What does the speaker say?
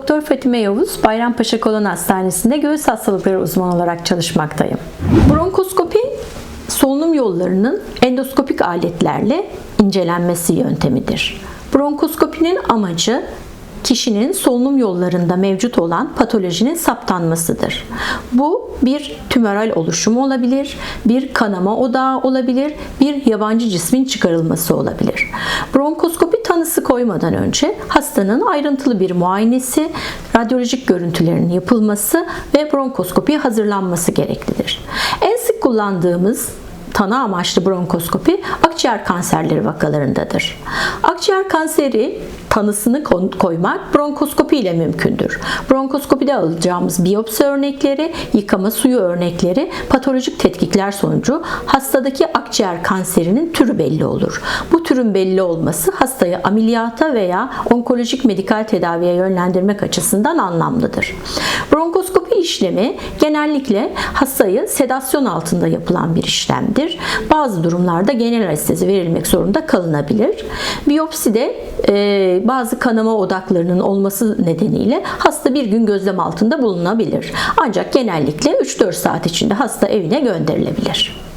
Doktor Fatime Yavuz, Bayrampaşa Kolon Hastanesi'nde göğüs hastalıkları uzmanı olarak çalışmaktayım. Bronkoskopi, solunum yollarının endoskopik aletlerle incelenmesi yöntemidir. Bronkoskopinin amacı kişinin solunum yollarında mevcut olan patolojinin saptanmasıdır. Bu bir tümöral oluşumu olabilir, bir kanama odağı olabilir, bir yabancı cismin çıkarılması olabilir. Bronkoskopi tanısı koymadan önce hastanın ayrıntılı bir muayenesi, radyolojik görüntülerin yapılması ve bronkoskopiye hazırlanması gereklidir. En sık kullandığımız tanı amaçlı bronkoskopi akciğer kanserleri vakalarındadır. Akciğer kanseri tanısını koymak bronkoskopi ile mümkündür. Bronkoskopide alacağımız biyopsi örnekleri, yıkama suyu örnekleri, patolojik tetkikler sonucu hastadaki akciğer kanserinin türü belli olur. Bu türün belli olması hastayı ameliyata veya onkolojik medikal tedaviye yönlendirmek açısından anlamlıdır. Bronkoskopi işlemi genellikle hastayı sedasyon altında yapılan bir işlemdir. Bazı durumlarda genel anestezi verilmek zorunda kalınabilir. Biyopside e, bazı kanama odaklarının olması nedeniyle hasta bir gün gözlem altında bulunabilir. Ancak genellikle 3-4 saat içinde hasta evine gönderilebilir.